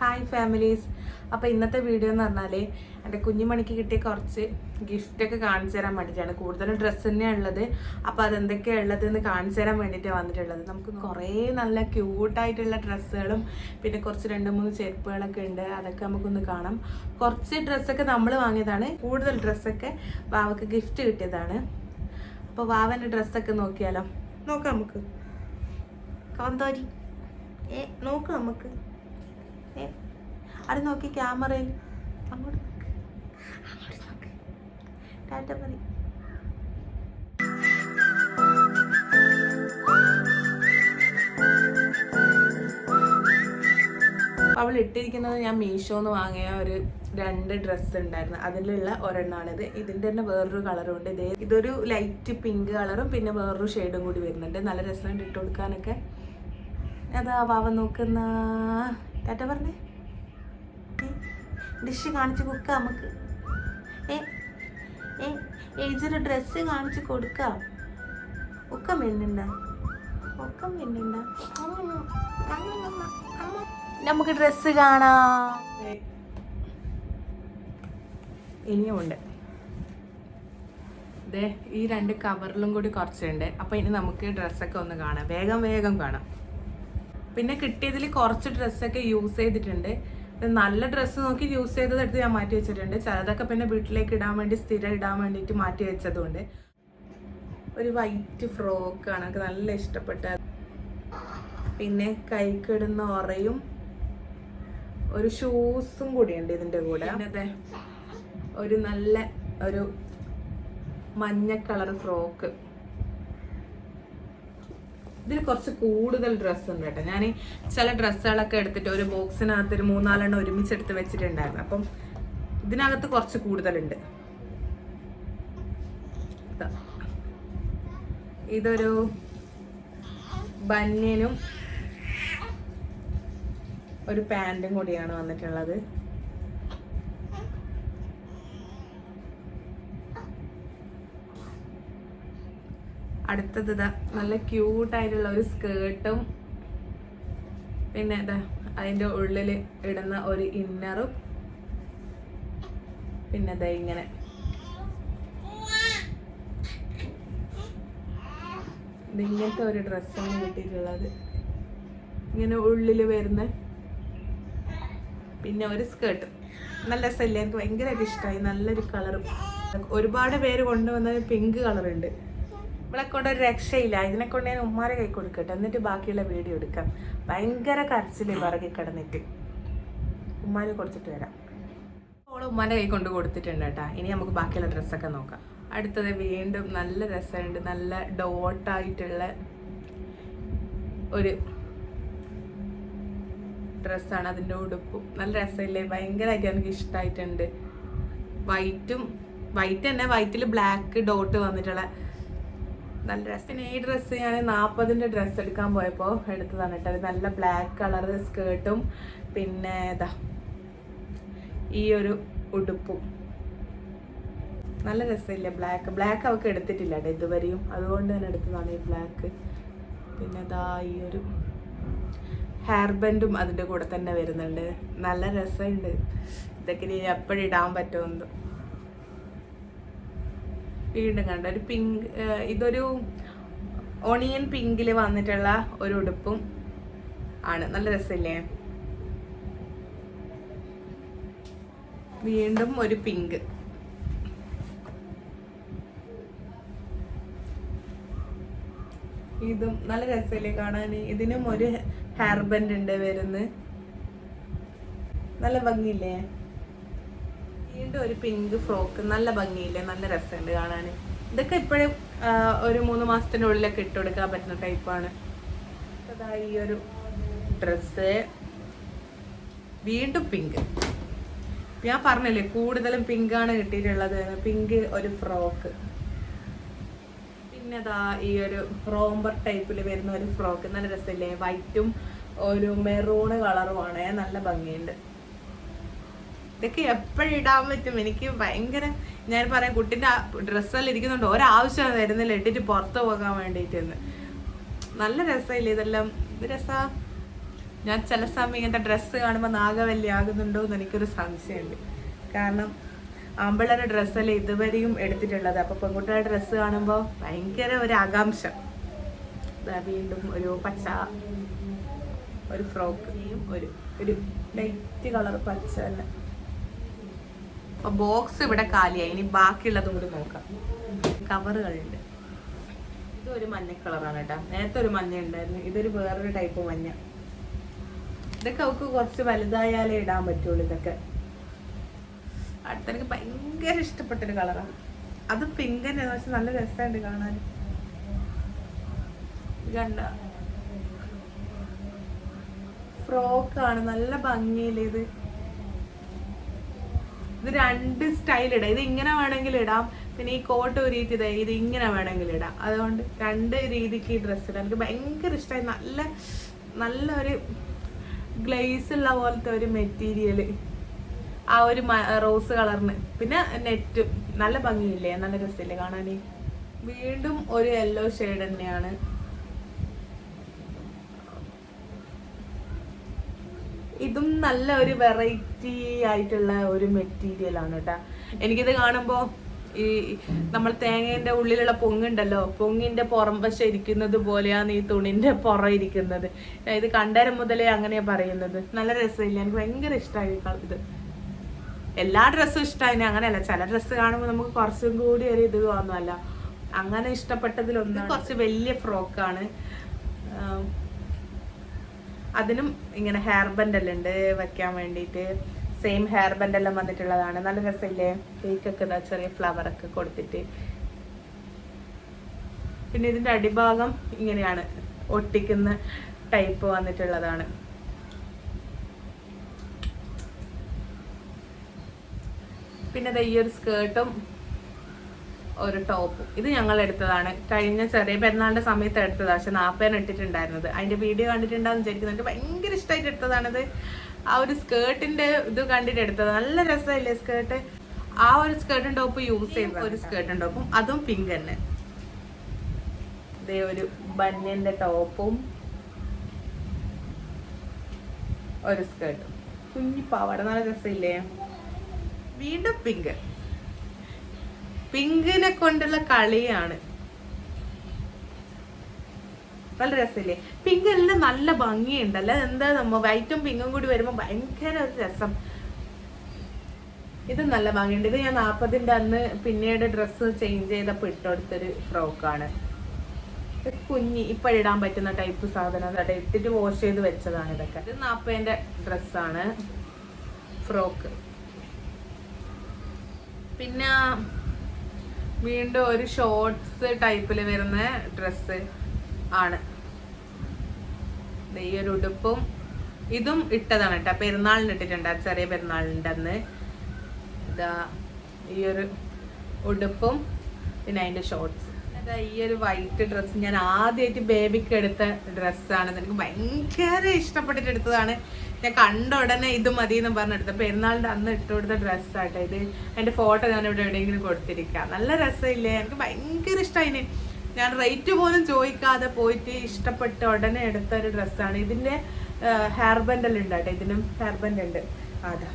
Hi families അപ്പോൾ ഇന്നത്തെ video എന്ന് പറഞ്ഞാൽ എന്റെ കുഞ്ഞുമണിക്ക് കിട്ടിയ കുറച്ച് ഗിഫ്റ്റൊക്കെ കാണിച്ചു തരാൻ വേണ്ടിയിട്ടാണ്. കൂടുതലും ഡ്രസ്സ് തന്നെയാണ് ഉള്ളത്. അപ്പോൾ അതെന്തൊക്കെയാണ് ഉള്ളത് എന്ന് കാണിച്ചു തരാൻ വേണ്ടിയിട്ടാണ് വന്നിട്ടുള്ളത്. നമുക്ക് കുറേ നല്ല ക്യൂട്ടായിട്ടുള്ള ഡ്രസ്സുകളും പിന്നെ കുറച്ച് രണ്ട് മൂന്ന് ചെരുപ്പുകളൊക്കെ ഉണ്ട്. അതൊക്കെ നമുക്കൊന്ന് കാണാം. കുറച്ച് ഡ്രസ്സൊക്കെ നമ്മൾ വാങ്ങിയതാണ്. കൂടുതൽ ഡ്രസ്സൊക്കെ വാവക്ക് ഗിഫ്റ്റ് കിട്ടിയതാണ്. അപ്പോൾ വാവന്റെ ഡ്രസ്സൊക്കെ നോക്കിയാലോ? നോക്കാം നമുക്ക്. കാന്താരി. ഏ നോക്കാം നമുക്ക്. അവിടെ നോക്കി ക്യാമറയിൽ അങ്ങോട്ട് അങ്ങോട്ട് നോക്ക്. മതി. അവൾ ഇട്ടിരിക്കുന്നത് ഞാൻ മീഷോന്ന് വാങ്ങിയ ഒരു രണ്ട് ഡ്രസ്സ് ഉണ്ടായിരുന്നു. അതിലുള്ള ഒരെണ്ണാണിത്. ഇതിന്റെ തന്നെ വേറൊരു കളറും ഉണ്ട് ഇതേ ഇതൊരു ലൈറ്റ് പിങ്ക് കളറും പിന്നെ വേറൊരു ഷെയ്ഡും കൂടി വരുന്നുണ്ട്. നല്ല രസമുണ്ട് ഇട്ട് കൊടുക്കാനൊക്കെ. അതാ വാവ നോക്കുന്ന ടാറ്റ പറഞ്ഞേ. ഡിഷ് കാണിച്ച് കൊടുക്കാം നമുക്ക്. ഏ? ഏ? ഏജിന് ഡ്രസ്സ് കാണിച്ച് കൊടുക്കാം. ഒക്കെ മിന്നുണ്ട? ഒക്കെ മിന്നുണ്ട? നമുക്ക് ഡ്രസ്സ് കാണാം. ഇനിയുമുണ്ട് ദേ ഈ രണ്ട് കവറിലും കൂടി കുറച്ചുണ്ട്. അപ്പോൾ ഇനി നമുക്ക് ഡ്രസ്സൊക്കെ ഒന്ന് കാണാം. വേഗം വേഗം കാണാം. പിന്നെ കിട്ടിയതിൽ കുറച്ച് ഡ്രസ്സൊക്കെ യൂസ് ചെയ്തിട്ടുണ്ട്. നല്ല ഡ്രസ്സ് നോക്കി യൂസ് ചെയ്തതെടുത്ത് ഞാൻ മാറ്റി വെച്ചിട്ടുണ്ട്. ചിലതൊക്കെ പിന്നെ വീട്ടിലേക്ക് ഇടാൻ വേണ്ടി സ്ഥിരം ഇടാൻ വേണ്ടിയിട്ട് മാറ്റി വെച്ചതുകൊണ്ട് ഒരു വൈറ്റ് ഫ്രോക്കാണ് എനിക്ക് നല്ല ഇഷ്ടപ്പെട്ട പിന്നെ കൈക്കിടുന്ന ഒറയും ഒരു ഷൂസും കൂടിയുണ്ട് ഇതിന്റെ കൂടെ. അതെ ഒരു നല്ല ഒരു മഞ്ഞ കളർ ഫ്രോക്ക് ഇതിൽ കുറച്ച് കൂടുതൽ ഡ്രസ്സ് ഉണ്ട് കേട്ടോ. ഞാൻ ചില ഡ്രസ്സുകളൊക്കെ എടുത്തിട്ട് ഒരു ബോക്സിനകത്ത് ഒരു മൂന്നാലെണ്ണം ഒരുമിച്ച് എടുത്ത് വെച്ചിട്ടുണ്ടായിരുന്നു. അപ്പം ഇതിനകത്ത് കുറച്ച് കൂടുതലുണ്ട്. ഇതാ. ഇതൊരു ബന്യനും ഒരു പാന്റും കൂടിയാണ് വന്നിട്ടുള്ളത്. അടുത്തത് ഇതാ നല്ല ക്യൂട്ടായിട്ടുള്ള ഒരു സ്കേർട്ടും പിന്നെ ഇതാ അതിന്റെ ഉള്ളിൽ ഇടുന്ന ഒരു ഇന്നറും പിന്നെ ഇതാ ഇങ്ങനെ. ഇങ്ങനത്തെ ഒരു ഡ്രസ്സാണ് കിട്ടിയിട്ടുള്ളത്. ഇങ്ങനെ ഉള്ളിൽ വരുന്ന പിന്നെ ഒരു സ്കേർട്ട് നല്ല രസമല്ലേ? എനിക്ക് ഭയങ്കരമായിട്ട് ഇഷ്ടമായി നല്ലൊരു കളറും ഒരുപാട് പേര് കൊണ്ടുവന്ന പിങ്ക് കളറുണ്ട് ഇവിടെ കൊണ്ട് ഒരു രക്ഷയില്ല. ഇതിനെ കൊണ്ട് ഞാൻ ഉമ്മാരെ കൈ കൊടുക്കട്ടെ. എന്നിട്ട് ബാക്കിയുള്ള വീഡിയോ എടുക്കാം. ഭയങ്കര കരച്ചിൽ വിറകി കിടന്നിട്ട്. ഉമ്മാരെ കൊടുത്തിട്ട് വരാം. ഇപ്പോൾ ഉമ്മാന്റെ കൈ കൊണ്ട് കൊടുത്തിട്ടുണ്ട് കേട്ടാ. ഇനി നമുക്ക് ബാക്കിയുള്ള ഡ്രസ്സൊക്കെ നോക്കാം. അടുത്തത് വീണ്ടും നല്ല രസമുണ്ട്. നല്ല ഡോട്ടായിട്ടുള്ള ഒരു ഡ്രസ്സാണ് അതിന്റെ ഉടുപ്പും. നല്ല രസമില്ലേ? ഭയങ്കരമായിട്ട് എനിക്ക് ഇഷ്ടമായിട്ടുണ്ട്. വൈറ്റും വൈറ്റ് തന്നെ. വൈറ്റിൽ ബ്ലാക്ക് ഡോട്ട് വന്നിട്ടുള്ള നല്ല രസം പിന്നെ ഈ ഡ്രസ്സ് ഞാൻ നാൽപ്പതിന്റെ ഡ്രസ്സ് എടുക്കാൻ പോയപ്പോൾ എടുത്തതാണ് കേട്ടോ. നല്ല ബ്ലാക്ക് കളർ സ്കേർട്ടും പിന്നെ ഇതാ ഈ ഒരു ഉടുപ്പും. നല്ല രസമില്ല ബ്ലാക്ക് ബ്ലാക്ക് അവൾക്ക് എടുത്തിട്ടില്ല കേട്ടോ ഇതുവരെയും. അതുകൊണ്ട് തന്നെ എടുത്തതാണ് ഈ ബ്ലാക്ക് പിന്നെ ഇതാ ഈ ഒരു ഹെയർ ബെൻഡും അതിന്റെ കൂടെ തന്നെ വരുന്നുണ്ട്. നല്ല രസമുണ്ട്. ഇതൊക്കെ ഇനി എപ്പോഴും ഇടാൻ പറ്റുമെന്ന്. വീണ്ടും കണ്ട. ഒരു പിങ്ക് ഇതൊരു ഒണിയൻ പിങ്കിൽ വന്നിട്ടുള്ള ഒരു ഉടുപ്പും ആണ്. നല്ല രസമില്ലേ? വീണ്ടും ഒരു പിങ്ക് ഇതും നല്ല രസമില്ലേ കാണാൻ ഇതിനും ഒരു ഹെയർ ഉണ്ട് വരുന്നത്. നല്ല ഭംഗിയില്ലേ? വീണ്ടും ഒരു പിങ്ക് ഫ്രോക്ക് നല്ല ഭംഗിയില്ലേ? നല്ല രസമുണ്ട് കാണാൻ. ഇതൊക്കെ ഇപ്പോഴും ഒരു മൂന്ന് മാസത്തിന്റെ ഉള്ളിലൊക്കെ ഇട്ട് കൊടുക്കാൻ പറ്റുന്ന ടൈപ്പാണ് അതാ ഈ ഒരു ഡ്രസ്സ് വീണ്ടും പിങ്ക് ഞാൻ പറഞ്ഞില്ലേ കൂടുതലും പിങ്കാണ് കിട്ടിയിട്ടുള്ളത്. പിങ്ക് ഒരു ഫ്രോക്ക് പിന്നെ അതാ ഈ ഒരു റോംബർ ടൈപ്പിൽ വരുന്ന ഒരു ഫ്രോക്ക് നല്ല രസമില്ലേ? വൈറ്റും ഒരു മെറൂണ് കളറുമാണ് നല്ല ഭംഗിയുണ്ട്. ഇതൊക്കെ എപ്പോഴും ഇടാൻ പറ്റും. എനിക്ക് ഭയങ്കര ഞാൻ പറയാം കുട്ടിന്റെ ഡ്രസ്സെല്ലാം ഇരിക്കുന്നുണ്ട്. ഒരാവശ്യം വരുന്നില്ല. ഇട്ടിട്ട് പുറത്ത് പോകാൻ വേണ്ടിയിട്ടെന്ന്. നല്ല രസമില്ലേ ഇതെല്ലാം? ഇത് രസാ. ഞാൻ ചില സമയം ഇങ്ങനത്തെ ഡ്രസ്സ് കാണുമ്പോൾ നാഗവല്ലി ആകുന്നുണ്ടോ എന്ന് എനിക്കൊരു സംശയമുണ്ട്. കാരണം ആമ്പിള്ളേരുടെ ഡ്രസ്സല്ലേ ഇതുവരെയും എടുത്തിട്ടുള്ളത്. അപ്പോൾ പെൺകുട്ടികളുടെ ഡ്രസ്സ് കാണുമ്പോൾ ഭയങ്കര ഒരു ആകാംക്ഷ. വീണ്ടും ഒരു പച്ച ഒരു ഫ്രോക്ക് ഒരു ഒരു ലൈറ്റ് കളർ പച്ച തന്നെ. അപ്പൊ ബോക്സ് ഇവിടെ കാലിയായി. ഇനി ബാക്കിയുള്ളതും കൂടി നോക്കാം. കവറുകളുണ്ട്. ഇതൊരു മഞ്ഞ കളറാണ് കേട്ടോ. നേരത്തെ ഒരു മഞ്ഞ ഉണ്ടായിരുന്നു. ഇതൊരു വേറൊരു ടൈപ്പ് മഞ്ഞ. ഇതൊക്കെ അവൾക്ക് കുറച്ച് വലുതായാലേ ഇടാൻ പറ്റുള്ളൂ ഇതൊക്കെ. അടുത്തെനിക്ക് ഭയങ്കര ഇഷ്ടപ്പെട്ടൊരു കളറാണ് അത് പിങ്ക് തന്നെ. പക്ഷെ നല്ല രസമുണ്ട് കാണാൻ. കണ്ട? ഫ്രോക്കാണ്. നല്ല ഭംഗിയില്ലേ ഇത് രണ്ട് സ്റ്റൈൽ ഇടാം. ഇത് ഇങ്ങനെ വേണമെങ്കിൽ ഇടാം. പിന്നെ ഈ കോട്ട് ഊരിയിട്ട് ഇത് ഇത് ഇങ്ങനെ വേണമെങ്കിൽ ഇടാം. അതുകൊണ്ട് രണ്ട് രീതിക്ക് ഈ ഡ്രസ്സ് ഇടാം. എനിക്ക് ഭയങ്കര ഇഷ്ടമായി നല്ല നല്ല ഒരു ഗ്ലേസ് ഉള്ള പോലത്തെ ഒരു മെറ്റീരിയൽ ആ ഒരു റോസ് കളറിന് പിന്നെ നെറ്റ് നല്ല ഭംഗിയില്ലേ? നല്ല രസമില്ലേ കാണാൻ? വീണ്ടും ഒരു യെല്ലോ ഷെയ്ഡ് തന്നെയാണ്. ഇതും നല്ല ഒരു വെറൈറ്റി ആയിട്ടുള്ള ഒരു മെറ്റീരിയൽ ആണ് കേട്ടാ എനിക്കിത് കാണുമ്പോൾ ഈ നമ്മൾ തേങ്ങേന്റെ ഉള്ളിലുള്ള പൊങ്ങുണ്ടല്ലോ പൊങ്ങിന്റെ പുറം വശം ഇരിക്കുന്നത് പോലെയാണ് ഈ തുണിന്റെ പുറം ഇരിക്കുന്നത്. ഇത് കണ്ടരം മുതലേ അങ്ങനെയാ പറയുന്നത്. നല്ല രസമില്ല. എനിക്ക് ഭയങ്കര ഇഷ്ടമായി ഇത്. എല്ലാ ഡ്രസ്സും ഇഷ്ടമായി അങ്ങനെയല്ല. ചില ഡ്രസ്സ് കാണുമ്പോൾ നമുക്ക് കുറച്ചും കൂടി ഒരു ഇത് തോന്നുമല്ല അങ്ങനെ ഇഷ്ടപ്പെട്ടതിലൊന്ന് കുറച്ച് വലിയ ഫ്രോക്കാണ് അതിനും ഇങ്ങനെ ഹെയർ ബൻഡ് എല്ലാം ഉണ്ട് വെക്കാൻ വേണ്ടിയിട്ട്. സെയിം ഹെയർ ബെൻഡെല്ലാം വന്നിട്ടുള്ളതാണ്. നല്ല രസമില്ലേ? കേക്കൊക്കെ ഇതാ ചെറിയ ഫ്ലവർ ഒക്കെ കൊടുത്തിട്ട്. പിന്നെ ഇതിന്റെ അടിഭാഗം ഇങ്ങനെയാണ്. ഒട്ടിക്കുന്ന ടൈപ്പ് വന്നിട്ടുള്ളതാണ്. പിന്നെ ഈ ഒരു സ്കേർട്ടും ഒരു ടോപ്പ് ഇത് ഞങ്ങൾ എടുത്തതാണ്. കഴിഞ്ഞ ചെറിയ പെരുന്നാളിന്റെ സമയത്ത് എടുത്തതാണ് പക്ഷെ നാൽപ്പതിന് ഇട്ടിട്ടുണ്ടായിരുന്നത്. അതിന്റെ വീഡിയോ കണ്ടിട്ടുണ്ടാകും വിചാരിക്കുന്നത് എനിക്ക് ഭയങ്കര ഇഷ്ടമായിട്ട് എടുത്തതാണത്. ആ ഒരു സ്കേർട്ടിന്റെ ഇത് കണ്ടിട്ട് എടുത്തത്. നല്ല രസമല്ലേ സ്കേർട്ട് ആ ഒരു സ്കേർട്ടും ടോപ്പ് യൂസ് ചെയ്ത ഒരു സ്കേർട്ടും ടോപ്പും അതും പിങ്ക് തന്നെ. ഇതേ ഒരു ബന്യന്റെ ടോപ്പും ഒരു സ്കേർട്ടും കുഞ്ഞി പാവാട നല്ല രസമില്ലേ? വീണ്ടും പിങ്ക് പിങ്കിനെ കൊണ്ടുള്ള കളിയാണ്. നല്ല രസമില്ലേ? പിങ്ക് എല്ലാം നല്ല ഭംഗിയുണ്ടല്ലോ? എന്താ നമ്മ വൈറ്റും പിങ്കും കൂടി വരുമ്പോ ഭയങ്കര ഒരു രസം. ഇത് നല്ല ഭംഗിയുണ്ട്. ഇത് ഞാൻ നാപ്പതിന്റെ അന്ന് പിന്നീട് ഡ്രസ്സ് ചേഞ്ച് ചെയ്തപ്പോ ഇട്ടെടുത്തൊരു ഫ്രോക്കാണ്. കുഞ്ഞി ഇടാൻ പറ്റുന്ന ടൈപ്പ് സാധനം. അതായത് ഇട്ടിട്ട് വാഷ് ചെയ്ത് വെച്ചതാണ് ഇതൊക്കെ. ഇത് നാപ്പതിന്റെ ഡ്രസ്സാണ്. ഫ്രോക്ക്. പിന്നെ വീണ്ടും ഒരു ഷോർട്സ് ടൈപ്പിൽ വരുന്ന ഡ്രസ്സ് ആണ്. ഈ ഒരു ഉടുപ്പും ഇതും ഇട്ടതാണ് കേട്ടോ പെരുന്നാളിന് ഇട്ടിട്ടുണ്ട്. ചെറിയ പെരുന്നാളിന്റെ അന്ന് ഇതാ ഈ ഒരു ഉടുപ്പും പിന്നെ അതിന്റെ ഷോർട്സ് അതാ ഈ ഒരു വൈറ്റ് ഡ്രസ്സ് ഞാൻ ആദ്യമായിട്ട് ബേബിക്ക് എടുത്ത ഡ്രസ്സാണ് എനിക്ക് ഭയങ്കര ഇഷ്ടപ്പെട്ടിട്ട് എടുത്തതാണ്. ഞാൻ കണ്ട ഉടനെ ഇത് മതി എന്ന് പറഞ്ഞെടുത്ത പെരുന്നാളിന്റെ അന്ന് ഇട്ട് കൊടുത്ത ഡ്രസ്സാട്ടോ ഇത്. എന്റെ ഫോട്ടോ ഞാൻ ഇവിടെ എവിടെയെങ്കിലും കൊടുത്തിരിക്കാം. നല്ല രസമില്ലേ? എനിക്ക് ഭയങ്കര ഇഷ്ടമായി ഞാൻ റേറ്റ് പോലും ചോദിക്കാതെ പോയിട്ട് ഇഷ്ടപ്പെട്ട് ഉടനെ എടുത്ത ഒരു ഡ്രസ്സാണ് ഇതിന്റെ ഹെയർ എല്ലാം ഉണ്ട് കേട്ടോ. ഇതിനും ഹെയർ ബൻഡ് ഉണ്ട്. അതാ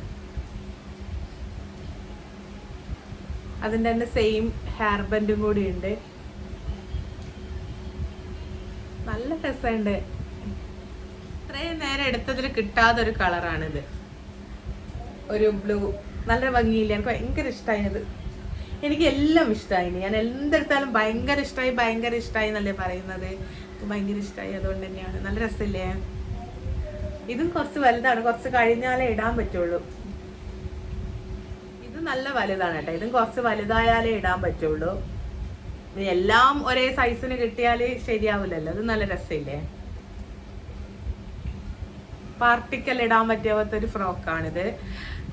അതിന്റെ തന്നെ സെയിം ഹെയർ ബൻഡും കൂടി ഉണ്ട്. നല്ല രസമുണ്ട്. ഇത്രയും നേരം എടുത്തതിൽ കിട്ടാത്ത ഒരു കളറാണിത്. ഒരു ബ്ലൂ നല്ല ഭംഗിയില്ല. എനിക്ക് ഭയങ്കര ഇഷ്ടമായത് എനിക്ക് എല്ലാം ഇഷ്ടമായി ഞാൻ എന്തെടുത്താലും ഭയങ്കര ഇഷ്ടമായി ഭയങ്കര ഇഷ്ടമായി എന്നല്ലേ പറയുന്നത്. എനിക്ക് ഭയങ്കര ഇഷ്ടമായി അതുകൊണ്ട് തന്നെയാണ്. നല്ല രസമില്ലേ? ഇതും കുറച്ച് വലുതാണ്. കുറച്ച് കഴിഞ്ഞാലേ ഇടാൻ പറ്റുള്ളൂ. ഇത് നല്ല വലുതാണ് കേട്ടോ. ഇതും കുറച്ച് വലുതായാലേ ഇടാൻ പറ്റുള്ളൂ. എല്ലാം ഒരേ സൈസിന് കിട്ടിയാൽ ശരിയാവില്ലല്ലോ. അത് നല്ല രസമില്ലേ? പാർട്ടിക്കൽ ഇടാൻ പറ്റിയ പോലത്തെ ഒരു ഫ്രോക്കാണിത്.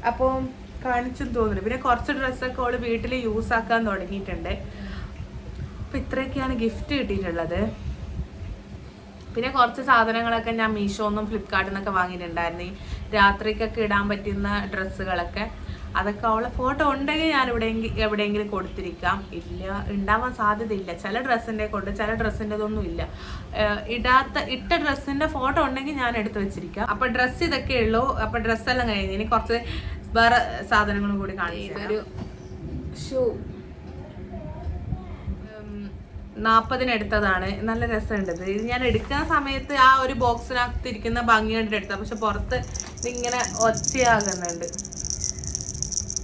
അപ്പോൾ കാണിച്ചും തോന്നുന്നു. പിന്നെ കുറച്ച് ഡ്രസ്സൊക്കെ അവൾ വീട്ടിൽ യൂസ് ആക്കാൻ തുടങ്ങിയിട്ടുണ്ട്. അപ്പം ഇത്രയൊക്കെയാണ് ഗിഫ്റ്റ് കിട്ടിയിട്ടുള്ളത്. പിന്നെ കുറച്ച് സാധനങ്ങളൊക്കെ ഞാൻ മീഷോന്നും ഫ്ലിപ്കാർട്ടിൽ നിന്നൊക്കെ വാങ്ങിയിട്ടുണ്ടായിരുന്നു. ഈ രാത്രിക്കൊക്കെ ഇടാൻ പറ്റുന്ന ഡ്രസ്സുകളൊക്കെ. അതൊക്കെ അവളെ ഫോട്ടോ ഉണ്ടെങ്കിൽ ഞാൻ എവിടെയെങ്കിലും എവിടെയെങ്കിലും കൊടുത്തിരിക്കാം. ഇല്ല ഉണ്ടാവാൻ സാധ്യതയില്ല. ചില ഡ്രസ്സിന്റെ കൊണ്ട് ചില ഡ്രസ്സിന്റെതൊന്നും ഇല്ല. ഇടാത്ത ഇട്ട ഡ്രസ്സിന്റെ ഫോട്ടോ ഉണ്ടെങ്കിൽ ഞാൻ എടുത്തു വെച്ചിരിക്കാം. അപ്പം ഡ്രസ്സ് ഇതൊക്കെ ഉള്ളൂ. അപ്പം ഡ്രസ്സെല്ലാം കഴിഞ്ഞ് ഇനി കുറച്ച് വേറെ സാധനങ്ങളും കൂടി കാണിച്ചു ഇതൊരു ഷൂ? നാൽപ്പതിന് എടുത്തതാണ്. നല്ല രസമുണ്ട് ഇത്. ഞാൻ എടുക്കുന്ന സമയത്ത് ആ ഒരു ബോക്സിനകത്ത് ഇരിക്കുന്ന ഭംഗി കണ്ടിട്ട് എടുത്ത പക്ഷെ പുറത്ത് ഇതിങ്ങനെ ഒച്ചയാകുന്നുണ്ട്.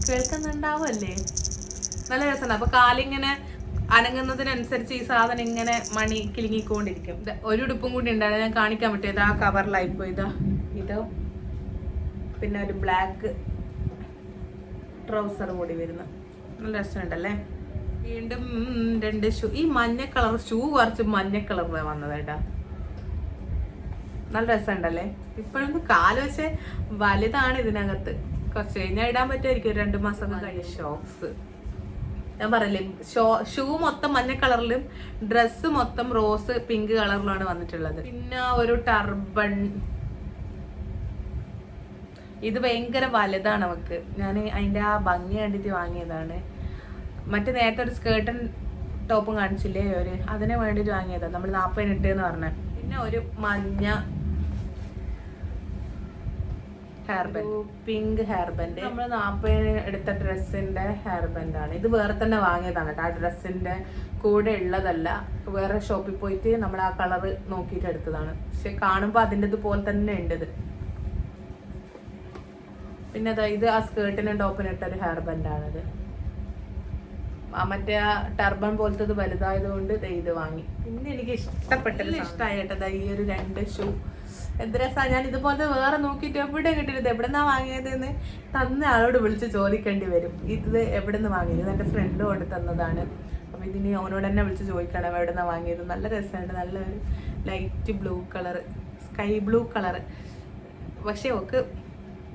കേൾക്കുന്നുണ്ടാവുമല്ലേ നല്ല രസമുണ്ട്. അപ്പൊ കാലിങ്ങനെ അനങ്ങുന്നതിനനുസരിച്ച് ഈ സാധനം ഇങ്ങനെ മണി കിലുങ്ങിക്കൊണ്ടിരിക്കും. ഒരു ഉടുപ്പും കൂടി ഉണ്ടായിരുന്നു ഞാൻ കാണിക്കാൻ പറ്റും ഇതാ പോയി ഇതാ ഇതോ. പിന്നെ ഒരു ബ്ലാക്ക് ട്രൗസർ കൂടി വരുന്നു. നല്ല രസമുണ്ടല്ലേ? വീണ്ടും രണ്ട് ഷൂ. ഈ മഞ്ഞ കളർ ഷൂ കുറച്ച് മഞ്ഞ കളർ വന്നത് നല്ല രസമുണ്ടല്ലേ? ഇപ്പോഴൊന്നും കാൽ പക്ഷെ വലുതാണ് ഇതിനകത്ത്. കുറച്ച് കഴിഞ്ഞാൽ ഇടാൻ പറ്റുമായിരിക്കും രണ്ടു മാസം കഴിഞ്ഞ. ഷോക്സ് ഞാൻ പറയില്ലേ ഷോ ഷൂ മൊത്തം മഞ്ഞ കളറിലും ഡ്രസ്സ് മൊത്തം റോസ് പിങ്ക് കളറിലാണ് വന്നിട്ടുള്ളത്. പിന്നെ ഒരു ടർബൺ. ഇത് ഭയങ്കര വലുതാണ് അവക്ക്. ഞാൻ അതിന്റെ ആ ഭംഗി കണ്ടിട്ട് വാങ്ങിയതാണ്. മറ്റേ നേരത്തെ ഒരു സ്കേർട്ടും ടോപ്പും കാണിച്ചില്ലേ അവർ അതിനെ വേണ്ടിയിട്ട് വാങ്ങിയതാണ് നമ്മൾ നാപ്പതിനെട്ട് എന്ന് പറഞ്ഞ. പിന്നെ ഒരു മഞ്ഞ hair band pink hair band നമ്മൾ നാൽപ്പതിന് എടുത്ത ഡ്രസ്സിന്റെ ഹെയർ ബാൻഡ് ആണ്. ഇത് വേറെ തന്നെ വാങ്ങിയതാണ് കേട്ടോ. ആ ഡ്രസ്സിന്റെ കൂടെ ഉള്ളതല്ല. വേറെ ഷോപ്പിൽ പോയിട്ട് നമ്മൾ ആ കളർ നോക്കിയിട്ട് എടുത്തതാണ്. പക്ഷെ കാണുമ്പോൾ അതിന്റെ പോലെ തന്നെ ഉണ്ട് ഇത്. പിന്നെ അതാ ഇത് ആ സ്കേർട്ടിന് ടോപ്പിന് ഇട്ട ഒരു ഹെയർ ബാൻഡാണിത് മറ്റേ ആ ടർബൺ പോലത്തത് വലുതായതുകൊണ്ട് ദേ ഇത് വാങ്ങി. പിന്നെ എനിക്ക് ഇഷ്ടപ്പെട്ടത് ഇഷ്ടമായിട്ടതാ ഈ ഒരു രണ്ട് ഷൂ എന്ത് രസാ ഞാൻ ഇതുപോലത്തെ വേറെ നോക്കിയിട്ട് എവിടെ കിട്ടിയത്? എവിടെ നിന്നാ വാങ്ങിയതെന്ന്? തന്ന ആളോട് വിളിച്ച് ചോദിക്കേണ്ടി വരും. ഇത് എവിടെ നിന്ന് വാങ്ങിയത് എന്റെ ഫ്രണ്ട് കൊണ്ട് തന്നതാണ്. അപ്പം ഇതിന് അവനോട് തന്നെ വിളിച്ച് ചോദിക്കണം എവിടെ നിന്നാ വാങ്ങിയത്? നല്ല രസമുണ്ട്. നല്ല light blue colour sky blue colour പക്ഷേ ഒക്കെ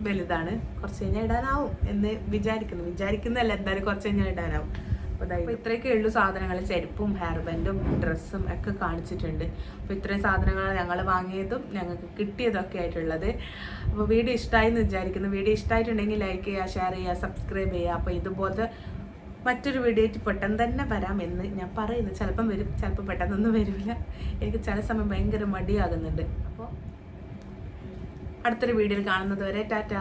വലുതാണ്. കുറച്ച് കഴിഞ്ഞാൽ ഇടാനാവും എന്ന് വിചാരിക്കുന്നു. വിചാരിക്കുന്നതല്ല എന്തായാലും കുറച്ച് കഴിഞ്ഞാൽ ഇടാനാവും. അപ്പോൾ ഇത്രയൊക്കെ ഉള്ളൂ സാധനങ്ങൾ. ചെരുപ്പും ഹെയർ ബാൻഡും ഡ്രസ്സും ഒക്കെ കാണിച്ചിട്ടുണ്ട്. അപ്പോൾ ഇത്രയും സാധനങ്ങൾ ഞങ്ങൾ വാങ്ങിയതും ഞങ്ങൾക്ക് കിട്ടിയതൊക്കെ ആയിട്ടുള്ളത്. അപ്പോൾ വീഡിയോ ഇഷ്ടമായി എന്ന് വിചാരിക്കുന്നു. വീഡിയോ ഇഷ്ടമായിട്ടുണ്ടെങ്കിൽ ലൈക്ക് ചെയ്യുക ഷെയർ ചെയ്യുക സബ്സ്ക്രൈബ് ചെയ്യുക. അപ്പോൾ ഇതുപോലത്തെ മറ്റൊരു വീഡിയോ ആയിട്ട് പെട്ടെന്ന് തന്നെ വരാം എന്ന് ഞാൻ പറയുന്നു. ചിലപ്പം വരും ചിലപ്പോൾ പെട്ടെന്നൊന്നും വരില്ല. എനിക്ക് ചില സമയം ഭയങ്കര മടിയാകുന്നുണ്ട്. അപ്പോൾ അടുത്തൊരു വീഡിയോയിൽ കാണുന്നത് വരെ ടാറ്റാ.